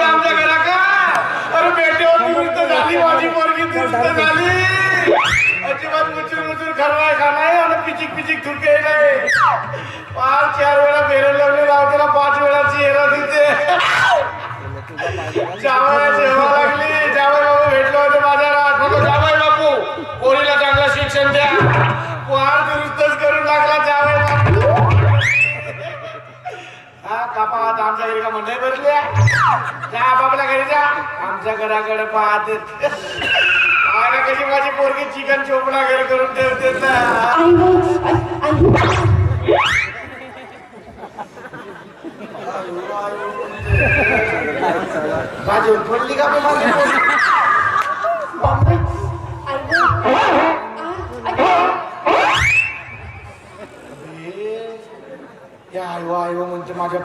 आमच्या घरा का अरे झाली माझी पोरगी झाली अजिबात मुचूर मुचूर खरवाय खाणार आणि पिचिक पिचिक थुके नाही पाच चार वेळा फेरे लावले लावतेला पाच वेळा चेहरा दिसते घरी जा बाबला घरी जा. आमच्या घराकडे पाहते आला कशी माझी पोरगी चिकन चोपडा घर करून ठेवते ना माझी पडली का माझी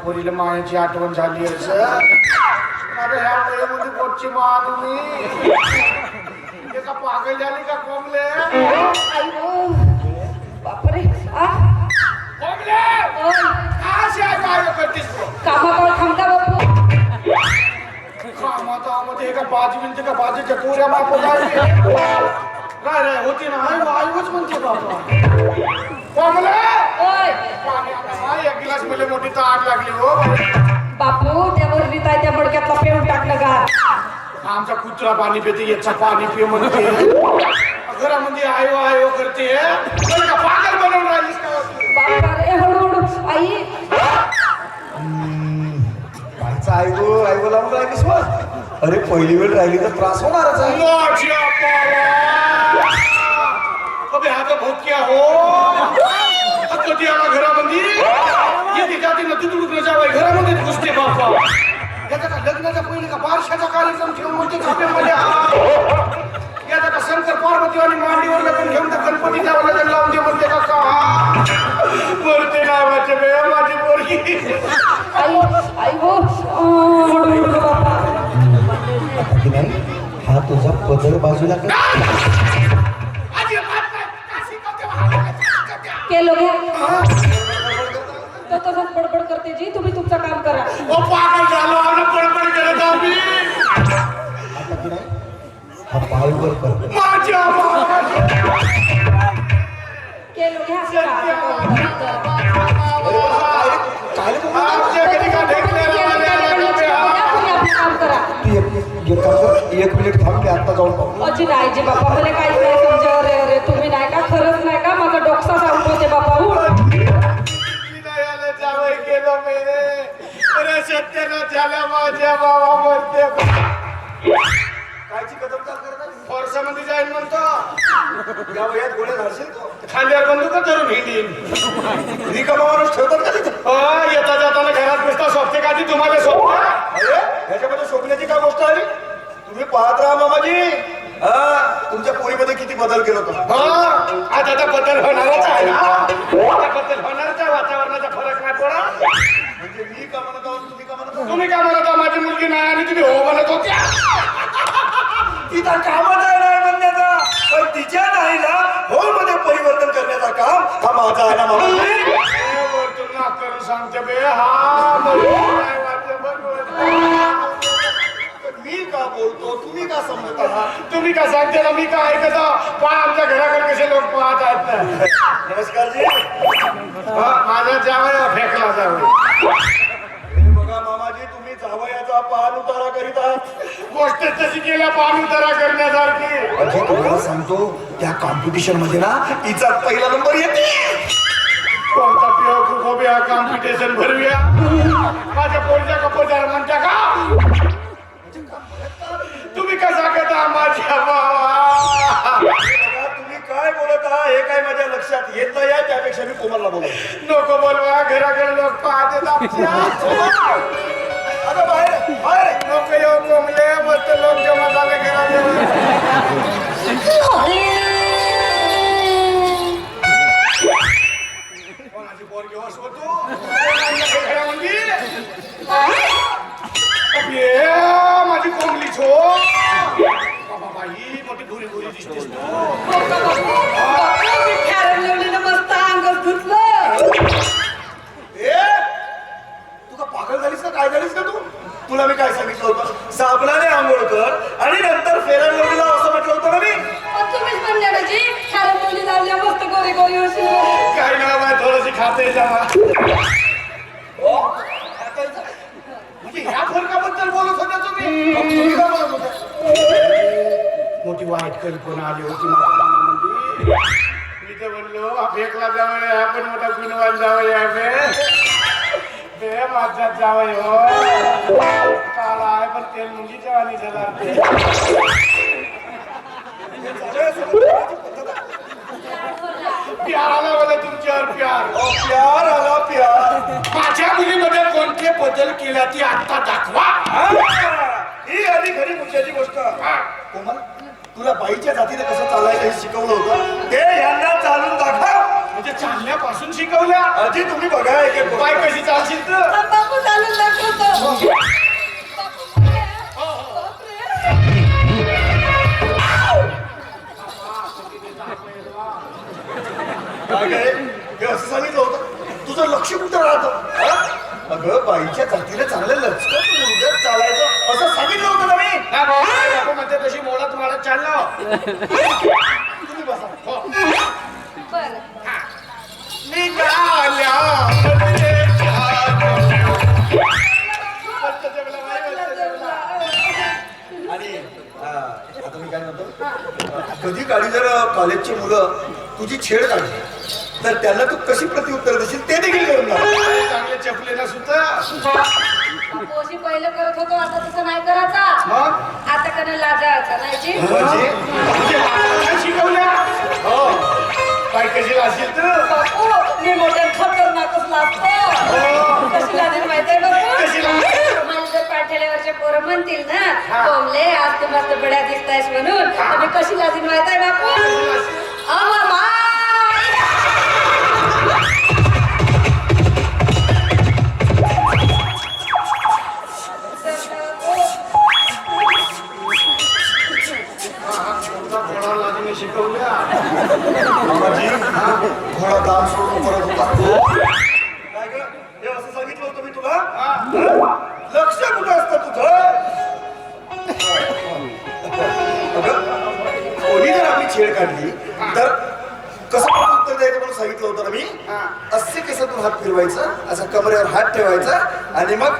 पोरीला मायाची आठवण झाली असं अरे ह्या वेळेमध्ये मी ते का पागल झाली का कोंबले? आई गं. बापरे आ? कोंबले! ओय, काशी आहे काय करतेस तू? कामाकडे थांबता बापू. कामामध्ये का बाजू मिळते का बाजूच्या पोऱ्या बाप काय रे होती ना आयोच म्हणते बाबा कोंबले ओय पाणी आणा. एक गिलास ताट लागली हो. बापू त्यावर रिताय त्या मडक्यातला पेऊन टाकलं का आमचा कुत्रा पाणी पिते याचा पाणी पिऊ म्हणते. घरामध्ये आयो आयो करते. का पागल बनवून राहिलीस का तू? बापा रे हळूहळू. आई. लावून राहिलीस मग अरे पहिली वेळ राहिली तर त्रास होणारच आहे. माझ्या पावा. अबे हा तर भोटक्या हो. हा कधी आला घरामध्ये? येते जाते ना तिथून न जावं घरामध्ये घुसते बापा याचा का लग्नाचा पहिले का बारशाचा कार्यक्रम ठेवून म्हणते खाप्यामध्ये हा. याचा का शंकर पार्वती आणि मांडीवर लग्न घेऊन तर गणपतीच्या लग्न लावून दे म्हणते का का? बोलते नावाचे बे माझी पोरगी. आई आई नाही हा तुझा पदर बाजूला जी तुम्ही तुमचं काम करा. ओ पागल झालो आणि बडबड करत आहो मी. आता हा माझ्या केलो घ्या. काय बाबा? हा? तू एक मिनिट थांब मी आता जाऊन पाहू अजी नाही जी बापा मला काही नाही सत्यानाश झाला माझ्या बाबा म्हणते कायची कदम करत? फोरसामध्ये जाईन म्हणतो. या वयात गोळ्या घालशील तू. खांद्यावर बंदूक धरून हिंदीन रिकामा माणूस ठेवतात का तिथे? अ, येता जाताना घरात बसता सोबते का ती? तुम्हाला सोबता अरे ह्याच्यामध्ये काय गोष्ट आली तुम्ही पाहत राहा मामाजी. हा तुमच्या पोरीमध्ये किती बदल केला होता? हा आज आता बदल होणारच आहे ना? बदल होणारच आहे वातावरणाचा फरक नाही पडा म्हणजे मी का म्हणत आहोत तुम्ही का म्हणत आहोत तुम्ही काय म्हणत माझी मुलगी नाही आणि तुम्ही हो म्हणत होत्या तिचा कामच आहे नाही म्हणण्याचा पण तिच्या नाहीला हो मध्ये परिवर्तन करण्याचा काम हा माझा आहे ना नाक करून सांगते बे हा मी का बोलतो? तुम्ही का समजत आहात तुम्ही का सांगते मी काय ऐकत? पहा आमच्या घराकडे कसे लोक पाहत आहेत ना. नमस्कारजी हा, माझा जावया फेकला जावं हे बघा मामाजी तुम्ही जावयाचा पान उतारा करीत आहात. गोष्ट तशी केल्या पाणी उतारा करण्यासारखी. अजी तुम्हाला सांगतो त्या कॉम्पिटिशनमध्ये ना हिचा पहिला नंबर येते. कोणता उभ्या कॉम्पिटिशन भरूया माझ्या पोरच्या कपोजार म्हणत्या का? तुम्ही कसा करता माझ्या बाबा काय बोलत आहात? हे काय माझ्या लक्षात येत नाही त्यापेक्षा मी कोमलला बोलतो. नको बोलवा घराकडे लोक पाहतात आमच्या आता बाहेर बाहेर नको येऊ कोंबले मस्त लोक जमा झाले घरात कल्पना आली होती मी तर म्हणलो फेकला जावं आपण मोठा गुणवान जावं बे. माझ्यात जावं हो. काला आहे पण तेल वाणी झाला प्यार आला मला तुमच्यावर प्यार. ओ, प्यार आला प्यार. माझ्या मुलीमध्ये कोणते बदल केला ती आता दाखवा. हा, ही आली खरी मुद्द्याची गोष्ट. हा. कोमल तुला बाईच्या जातीने कसं चालायचं हे शिकवलं होतं? ते यांना चालून दाखव. म्हणजे चालण्यापासून शिकवल्या? आधी तुम्ही बघा एक गोष्ट. कशी चालशील तर? बापू चालून दाखवतो. काय काय हे असं सांगितलं होतं? तुझं लक्ष कुठं राहतं? हा? अगं बाईच्या जातीने चांगलं मुलगत चालायचं. असं सांगितलं होतं ना मी. म्हणते तशी मोडत वाढत चाललो तुम्ही बसा हो. बरं निघाल्या बदलेच्या मस्त जगला बाई, मस्त जगला. आणि हा, आता मी काय म्हणतो कधी काळी जर कॉलेजची मुलं तुझी छेड काढली तर त्यांना तू कशी प्रत्युत्तर बापू पहिलं करत होतो आता तसं नाही करायचा. मग? आता करणं लाजायचा नाही जी? म्हणजे? म्हणजे काय शिकवल्या? हो. कशी असेल तर बापू मी मोठ्या खतरनाकच लागतो कशी लागेल माहितीये कशी बापू? लागेल? मला जर पाठवल्यावरचे पोरं म्हणतील ना कोंबले आज तू मस्त बड्या दिसतायस म्हणून. मी कशी लागेल माहीत आहे बापू? अहो मामाजी घोडा दाम सोडून परत होता काय गं? हे असं सांगितलं होतं मी तुला हं? लक्ष कुठं असतं तुझं अगं, कोणी जर आपली छेड काढली तर कसं उत्तर द्यायचं म्हणून सांगितलं होतं ना मी असे केसातून हात फिरवायचा असा कमरेवर हात ठेवायचा आणि मग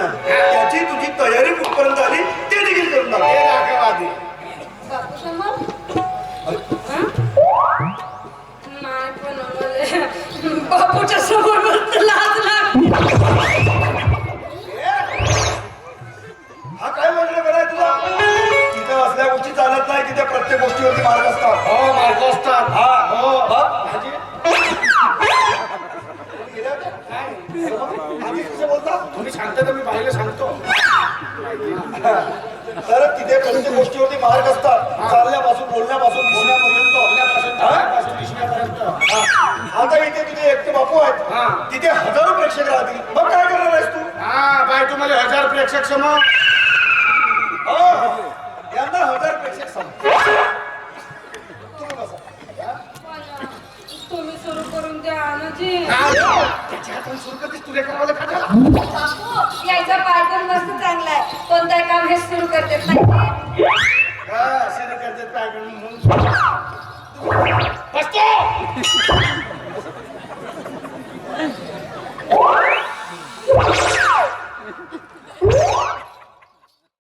आहे. त्याची तुझी तयारी कुठपर्यंत आली ते देखील करून आम्हाला. बापूच्या समोर हा? काय म्हटलं कराय तुला तिथं असल्या गोष्टी चालत नाही तिथे प्रत्येक गोष्टीवरती मार्ग असतात. हो मार्ग असतात. हा. हो बघ. म्हणजे आधी कसं बोलता तुम्ही सांगता तर मी बाईला सांगतो तर तिथे प्रत्येक गोष्टीवरती मार्ग असतात चालण्यापासून बोलण्यापासून हा? दिसण्यापर्यंत हा. आता इथे तुझे एकटे बापू. आहेत तिथे हजारो प्रेक्षक राहतील मग काय करणार आहेस तू हा बाई तुम्हाला हजार प्रेक्षक समोर हो. यांना हजार प्रेक्षक सांग तुम्ही बसा तुम्ही सुरू करून आनाजी त्याच्या हातून सुरू करतेस तुला करावं का झाला? बापू यायचा पाय पण मस्त चांगला आहे. कोणताही काम हे सुरू करते. नाही हा, सुरू करतेस काय करून म्हणून. बसतो!